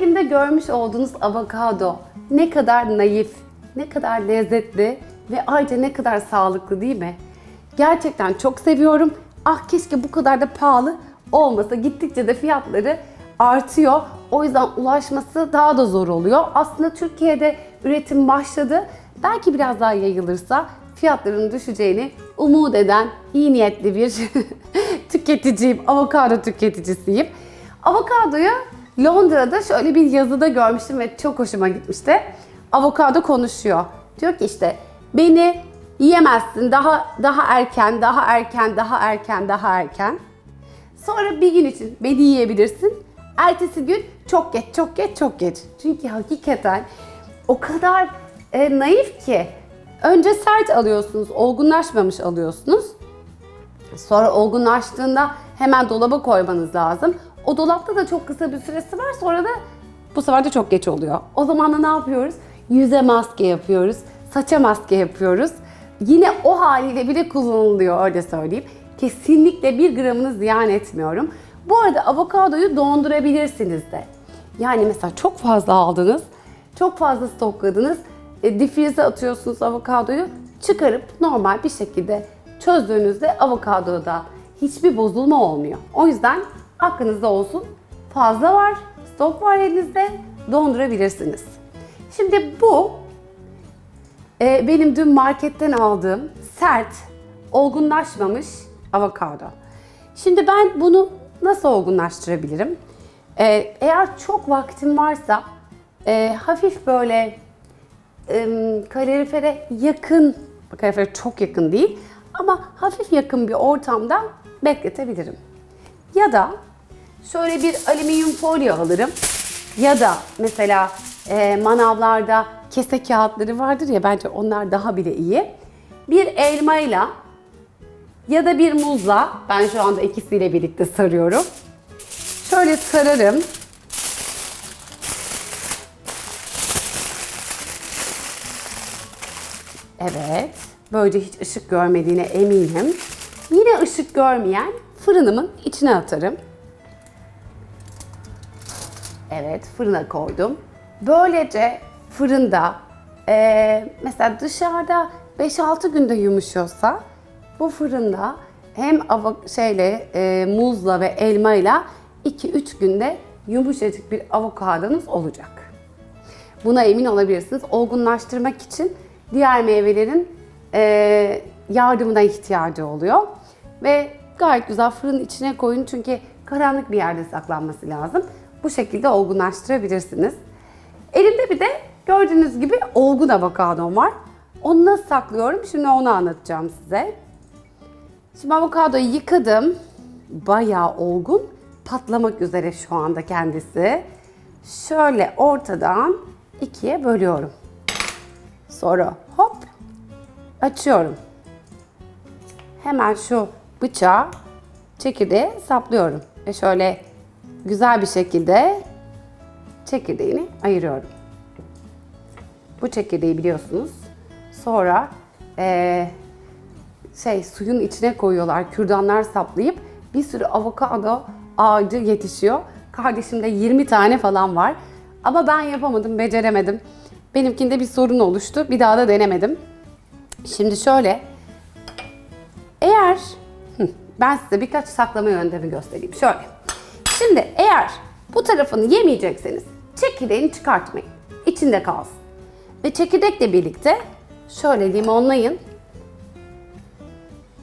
elimde görmüş olduğunuz avokado ne kadar naif, ne kadar lezzetli ve ayrıca ne kadar sağlıklı değil mi? Gerçekten çok seviyorum. Ah keşke bu kadar da pahalı olmasa. Gittikçe de fiyatları artıyor. O yüzden ulaşması daha da zor oluyor. Aslında Türkiye'de üretim başladı. Belki biraz daha yayılırsa fiyatların düşeceğini umut eden iyi niyetli bir tüketiciyim. Avokado tüketicisiyim. Avokadoyu Londra'da şöyle bir yazıda görmüştüm ve çok hoşuma gitmişti. Avokado konuşuyor. Diyor ki işte beni yiyemezsin daha daha erken, daha erken, daha erken, daha erken. Sonra bir gün için beni yiyebilirsin. Ertesi gün çok geç, çok geç, çok geç. Çünkü hakikaten o kadar e, naif ki önce sert alıyorsunuz, olgunlaşmamış alıyorsunuz. Sonra olgunlaştığında hemen dolaba koymanız lazım. O dolapta da çok kısa bir süresi var. Sonra da bu sefer de çok geç oluyor. O zaman da ne yapıyoruz? Yüze maske yapıyoruz. Saça maske yapıyoruz. Yine o haliyle bile kullanılıyor öyle söyleyeyim. Kesinlikle bir gramını ziyan etmiyorum. Bu arada avokadoyu dondurabilirsiniz de. Yani mesela çok fazla aldınız, çok fazla stokladınız, e, difrize atıyorsunuz avokadoyu, çıkarıp normal bir şekilde çözdüğünüzde avokadoda hiçbir bozulma olmuyor. O yüzden aklınızda olsun. Fazla var, stok var elinizde, dondurabilirsiniz. Şimdi bu e, benim dün marketten aldığım sert, olgunlaşmamış avokado. Şimdi ben bunu nasıl olgunlaştırabilirim? E, eğer çok vaktim varsa e, hafif böyle e, kalorifere yakın, kalorifere çok yakın değil ama hafif yakın bir ortamda bekletebilirim. Ya da şöyle bir alüminyum folyo alırım. Ya da mesela e, manavlarda kese kağıtları vardır ya bence onlar daha bile iyi. Bir elmayla ya da bir muzla ben şu anda ikisiyle birlikte sarıyorum. Şöyle sararım. Evet. Böylece hiç ışık görmediğine eminim. Yine ışık görmeyen fırınımın içine atarım. Evet, fırına koydum. Böylece fırında eee, mesela dışarıda 5-6 günde yumuşuyorsa bu fırında hem avo- şeyle eee, muzla ve elmayla 2-3 günde yumuşacık bir avokadonuz olacak. Buna emin olabilirsiniz. Olgunlaştırmak için diğer meyvelerin eee, yardımına ihtiyacı oluyor. Ve gayet güzel fırının içine koyun çünkü karanlık bir yerde saklanması lazım. Bu şekilde olgunlaştırabilirsiniz. Elimde bir de gördüğünüz gibi olgun avokadom var. Onu nasıl saklıyorum? Şimdi onu anlatacağım size. Şimdi avokadoyu yıkadım. Bayağı olgun. Patlamak üzere şu anda kendisi. Şöyle ortadan ikiye bölüyorum. Sonra hop açıyorum. Hemen şu bıçağı çekirdeğe saplıyorum. Ve şöyle güzel bir şekilde çekirdeğini ayırıyorum. Bu çekirdeği biliyorsunuz. Sonra eee, şey suyun içine koyuyorlar. Kürdanlar saplayıp bir sürü avokado ağacı yetişiyor. Kardeşimde 20 tane falan var. Ama ben yapamadım, beceremedim. Benimkinde bir sorun oluştu. Bir daha da denemedim. Şimdi şöyle eğer ben size birkaç saklama yöntemi göstereyim. Şöyle. Şimdi eğer bu tarafını yemeyecekseniz çekirdeğini çıkartmayın. İçinde kalsın. Ve çekirdekle birlikte şöyle limonlayın.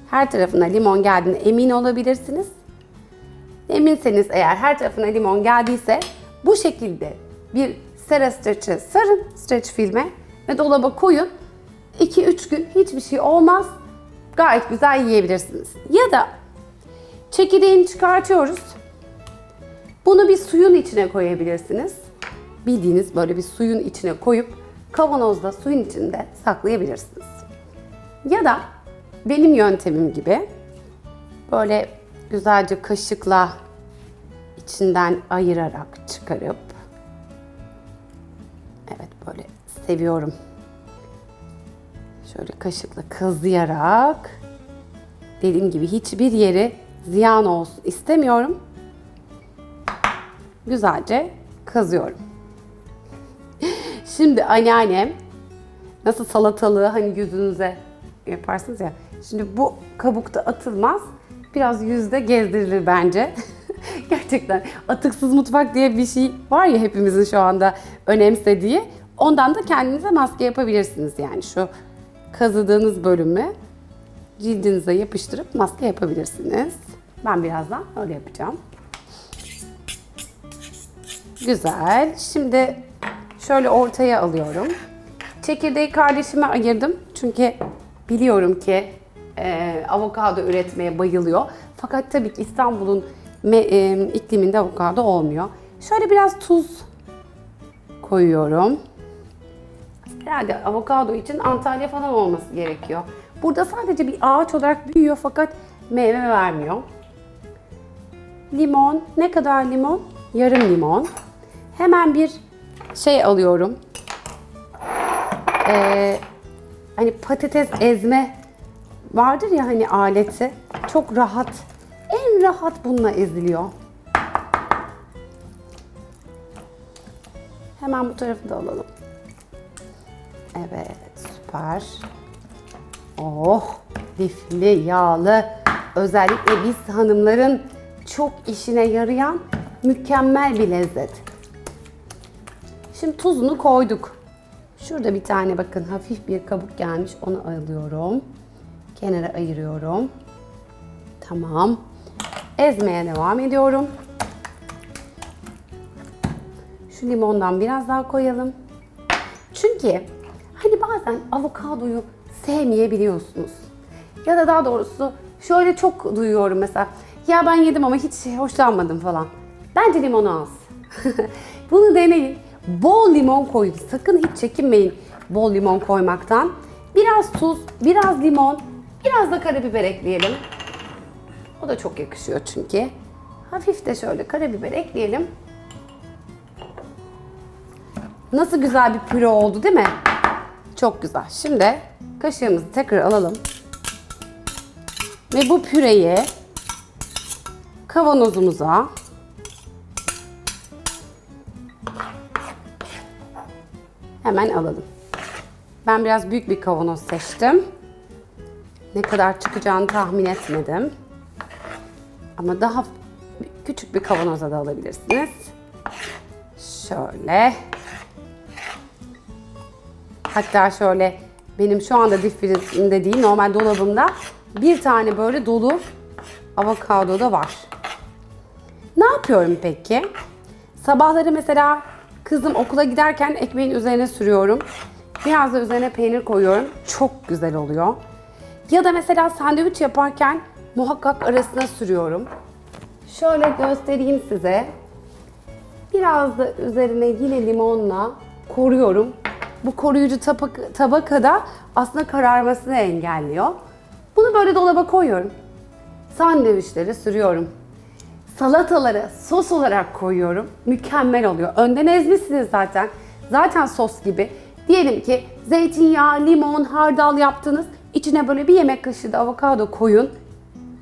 Her tarafına limon geldiğine emin olabilirsiniz. Eminseniz eğer her tarafına limon geldiyse bu şekilde bir sera streçe sarın streç filme ve dolaba koyun. 2-3 gün hiçbir şey olmaz. Gayet güzel yiyebilirsiniz. Ya da çekirdeğini çıkartıyoruz. Bunu bir suyun içine koyabilirsiniz. Bildiğiniz böyle bir suyun içine koyup kavanozda suyun içinde saklayabilirsiniz. Ya da benim yöntemim gibi böyle güzelce kaşıkla içinden ayırarak çıkarıp evet böyle seviyorum. Şöyle kaşıkla kazıyarak dediğim gibi hiçbir yeri ziyan olsun istemiyorum. Güzelce kazıyorum. Şimdi anneannem nasıl salatalığı hani yüzünüze yaparsınız ya. Şimdi bu kabukta atılmaz. Biraz yüzde gezdirilir bence. Gerçekten atıksız mutfak diye bir şey var ya hepimizin şu anda önemsediği. Ondan da kendinize maske yapabilirsiniz yani şu kazıdığınız bölümü cildinize yapıştırıp maske yapabilirsiniz. Ben birazdan öyle yapacağım. Güzel. Şimdi şöyle ortaya alıyorum. Çekirdeği kardeşime ayırdım. Çünkü biliyorum ki e, avokado üretmeye bayılıyor. Fakat tabii ki İstanbul'un e, ikliminde avokado olmuyor. Şöyle biraz tuz koyuyorum. Herhalde avokado için Antalya falan olması gerekiyor. Burada sadece bir ağaç olarak büyüyor fakat meyve vermiyor. Limon. Ne kadar limon? Yarım limon. Hemen bir şey alıyorum. Ee, hani patates ezme vardır ya hani aleti. Çok rahat. En rahat bununla eziliyor. Hemen bu tarafı da alalım. Evet, süper. Oh, lifli, yağlı. Özellikle biz hanımların çok işine yarayan mükemmel bir lezzet. Şimdi tuzunu koyduk. Şurada bir tane bakın hafif bir kabuk gelmiş. Onu alıyorum. Kenara ayırıyorum. Tamam. Ezmeye devam ediyorum. Şu limondan biraz daha koyalım. Çünkü hani bazen avokadoyu sevmeyebiliyorsunuz. Ya da daha doğrusu şöyle çok duyuyorum mesela. Ya ben yedim ama hiç hoşlanmadım falan. Bence limonu az. Bunu deneyin. Bol limon koyun. Sakın hiç çekinmeyin bol limon koymaktan. Biraz tuz, biraz limon, biraz da karabiber ekleyelim. O da çok yakışıyor çünkü. Hafif de şöyle karabiber ekleyelim. Nasıl güzel bir püre oldu değil mi? Çok güzel. Şimdi kaşığımızı tekrar alalım. Ve bu püreyi kavanozumuza hemen alalım. Ben biraz büyük bir kavanoz seçtim. Ne kadar çıkacağını tahmin etmedim. Ama daha küçük bir kavanoza da alabilirsiniz. Şöyle. Hatta şöyle benim şu anda dip değil normal dolabımda bir tane böyle dolu avokado da var. Ne yapıyorum peki? Sabahları mesela kızım okula giderken ekmeğin üzerine sürüyorum. Biraz da üzerine peynir koyuyorum. Çok güzel oluyor. Ya da mesela sandviç yaparken muhakkak arasına sürüyorum. Şöyle göstereyim size. Biraz da üzerine yine limonla koruyorum. Bu koruyucu tabaka, tabaka da aslında kararmasını engelliyor. Bunu böyle dolaba koyuyorum. Sandviçlere sürüyorum. Salatalara sos olarak koyuyorum. Mükemmel oluyor. Önden ezmişsiniz zaten. Zaten sos gibi. Diyelim ki zeytinyağı, limon, hardal yaptınız. İçine böyle bir yemek kaşığı da avokado koyun.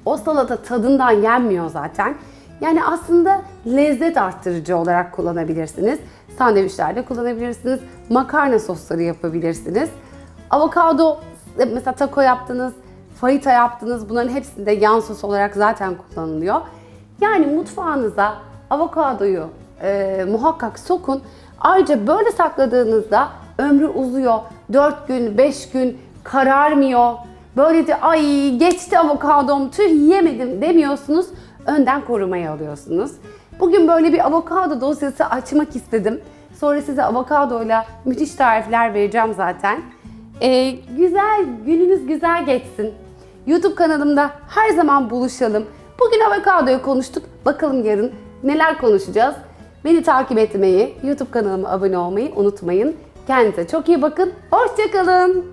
O salata tadından yenmiyor zaten. Yani aslında lezzet arttırıcı olarak kullanabilirsiniz. Sandviçlerde kullanabilirsiniz. Makarna sosları yapabilirsiniz. Avokado mesela taco yaptınız, fajita yaptınız. Bunların hepsinde yan sos olarak zaten kullanılıyor. Yani mutfağınıza avokadoyu e, muhakkak sokun. Ayrıca böyle sakladığınızda ömrü uzuyor. 4 gün, 5 gün kararmıyor. Böyle de ay geçti avokadom tüh yiyemedim demiyorsunuz. Önden korumayı alıyorsunuz. Bugün böyle bir avokado dosyası açmak istedim. Sonra size avokadoyla müthiş tarifler vereceğim zaten. Ee, güzel, gününüz güzel geçsin. YouTube kanalımda her zaman buluşalım. Bugün avokadoyu konuştuk. Bakalım yarın neler konuşacağız. Beni takip etmeyi, YouTube kanalıma abone olmayı unutmayın. Kendinize çok iyi bakın. Hoşçakalın.